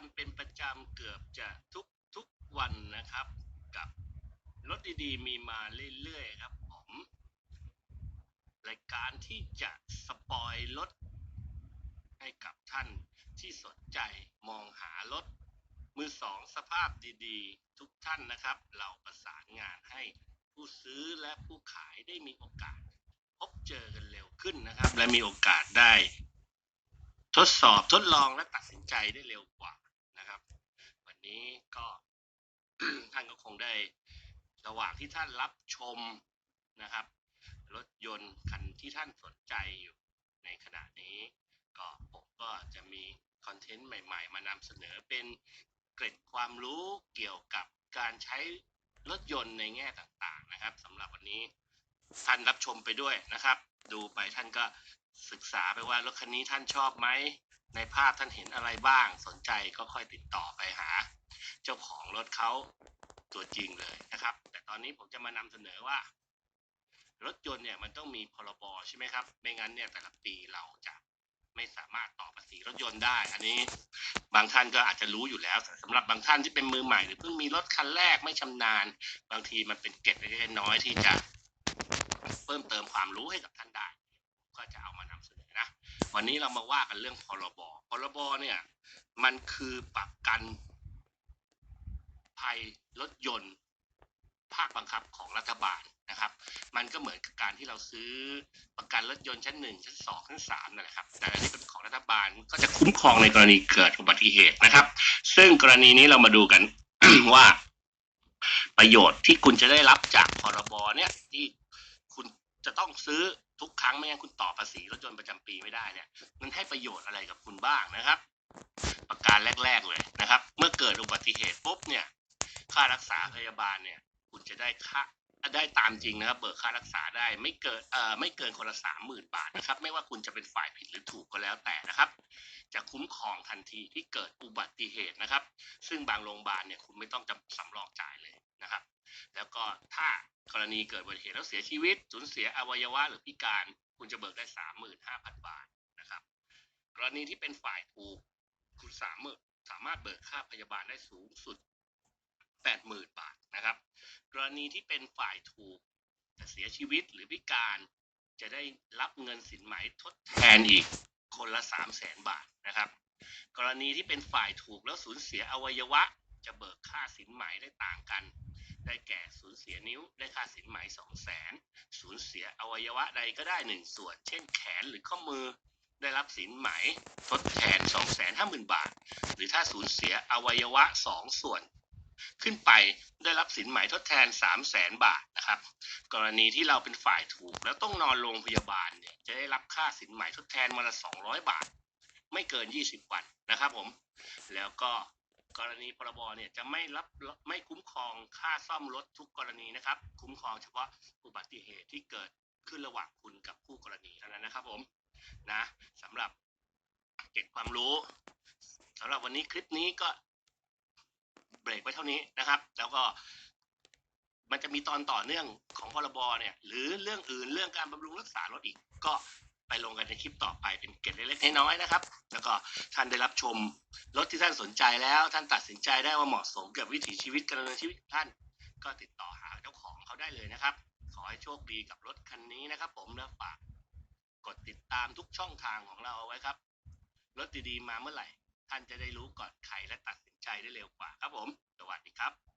กันเป็นประจำเกือบจะทุกทุกวันนะครับ กับรถดีๆมีมาเรื่อยๆครับผม รายการที่จะสปอยรถให้กับท่านที่สนใจมองหารถ มือสองสภาพดีๆ ทุกท่านนะครับ เราประสานงานให้ผู้ซื้อและผู้ขายได้มีโอกาส พบเจอกันเร็วขึ้นนะครับ และมีโอกาสได้ ทดสอบทดลองและตัดสินใจได้เร็วกว่า นะครับ วันนี้ก็ท่านก็คงได้ระหว่างที่ท่านรับชมนะครับ รถยนต์คันที่ท่านสนใจอยู่ในขณะนี้ ก็ผมก็จะมีคอนเทนต์ใหม่ ๆ มานำเสนอเป็นเกร็ดความรู้เกี่ยวกับการใช้รถยนต์ในแง่ต่างๆนะครับสำหรับวันนี้ท่านรับชมไปด้วยนะครับ ดูไปท่านก็ศึกษาไปว่ารถคันนี้ท่านชอบไหม ในภาพท่านเห็นอะไรบ้างสนใจก็ค่อยติดต่อไปหา เจ้าของรถเขาตัวจริงเลยนะครับ แต่ตอนนี้ผมจะมานำเสนอว่า รถยนต์เนี่ยมันต้องมีพรบใช่ไหมครับ ไม่งั้นเนี่ยแต่ละปีเราจะไม่สามารถต่อภาษีรถยนต์ได้ อันนี้บางท่านก็อาจจะรู้อยู่แล้วแต่สำหรับบางท่านที่เป็นมือใหม่หรือเพิ่งมีรถคันแรกไม่ชำนาญ บางทีมันเป็นเกร็ดเล็กๆน้อยๆที่จะ เพิ่มเติมความรู้ให้กับท่านได้ ก็จะเอามานำเสนอนะ วันนี้เรามาว่ากันเรื่องพรบพรบเนี่ย มันคือประกันภัยรถยนต์ภาคบังคับของรัฐบาลนะครับ มันก็เหมือนกับการที่เราซื้อประกันรถยนต์ชั้นหนึ่งชั้นสองชั้นสามนั่นแหละครับ แต่อันนี้เป็นของรัฐบาลก็จะคุ้มครองในกรณีเกิดอุบัติเหตุนะครับ ซึ่งกรณีนี้เรามาดูกันว่า ประโยชน์ที่คุณจะได้รับจากพรบเนี่ยที่คุณจะต้องซื้อ ทุกครั้งไม่งั้นคุณต่อภาษีรถยนต์ประจำปีไม่ได้เนี่ยมันให้ประโยชน์อะไรกับคุณบ้างนะครับ ประการแรก ๆเลยนะครับ เมื่อเกิดอุบัติเหตุปุ๊บเนี่ย ค่ารักษาพยาบาลเนี่ย คุณจะได้ค่า ได้ตามจริงนะครับ เบิกค่ารักษาได้ไม่เกินเอ่อไม่เกินคนละสามหมื่นบาทนะครับ ไม่ว่าคุณจะเป็นฝ่ายผิดหรือถูกก็แล้วแต่นะครับ จะคุ้มครองทันทีที่เกิดอุบัติเหตุนะครับ ซึ่งบางโรงพยาบาลเนี่ยคุณไม่ต้องจำสำรองจ่ายเลยนะครับ แล้วก็ถ้ากรณีเกิดอุบัติเหตุแล้วเสียชีวิตสูญเสียอวัยวะหรือพิการ คุณจะเบิกได้สามหมื่นห้าพันบาทนะครับ กรณีที่เป็นฝ่ายถูกคุณสามารถสามารถเบิกค่าพยาบาลได้สูงสุด แปดหมื่นบาทนะครับ กรณีที่เป็นฝ่ายถูกเสียชีวิตหรือพิการจะได้รับเงินสินไหมทดแทนอีกคนละสามแสนบาทนะครับ กรณีที่เป็นฝ่ายถูกแล้วสูญเสียอวัยวะ จะเบิกค่าสินไหมได้ต่างกัน ได้แก่สูญเสียนิ้วได้ค่าสินไหมสองแสนสูญเสียอวัยวะใดก็ได้หนึ่งส่วน เช่นแขนหรือข้อมือได้รับสินไหมทดแทนสองแสนห้าหมื่นบาท หรือถ้าสูญเสียอวัยวะสองส่วน ขึ้นไปได้รับสินไหมทดแทนสามแสนบาทนะครับ กรณีที่เราเป็นฝ่ายถูก แล้วต้องนอนโรงพยาบาลเนี่ยจะได้รับค่าสินไหมทดแทนวันละสองร้อยบาท ไม่เกินยี่สิบวันนะครับผมแล้วก็กรณีพรบเนี่ยจะไม่รับไม่คุ้มครองค่าซ่อมรถทุกกรณีนะครับ คุ้มครองเฉพาะอุบัติเหตุที่เกิดขึ้นระหว่างคุณกับคู่กรณีเท่านั้นนะครับผมนะสำหรับเก็บความรู้สำหรับวันนี้คลิปนี้ก็ เบรกไว้เท่านี้นะครับ แล้วก็มันจะมีตอนต่อเนื่องของพรบเนี่ย หรือเรื่องอื่นเรื่องการบำรุงรักษารถอีก ก็ไปลงกันในคลิปต่อไปเป็นเกร็ดเล็กๆน้อยๆนะครับ แล้วก็ท่านได้รับชมรถที่ท่านสนใจแล้ว ท่านตัดสินใจได้ว่าเหมาะสมกับวิถีชีวิตการดำเนินชีวิตท่าน ก็ติดต่อหาเจ้าของเขาได้เลยนะครับ ขอให้โชคดีกับรถคันนี้นะครับ ผมแล้วฝากกดติดตามทุกช่องทางของเราเอาไว้ครับรถดีๆมาเมื่อไหร่ ท่านจะได้รู้ก่อนใครและตัดสินใจได้เร็วกว่าครับผม สวัสดีครับ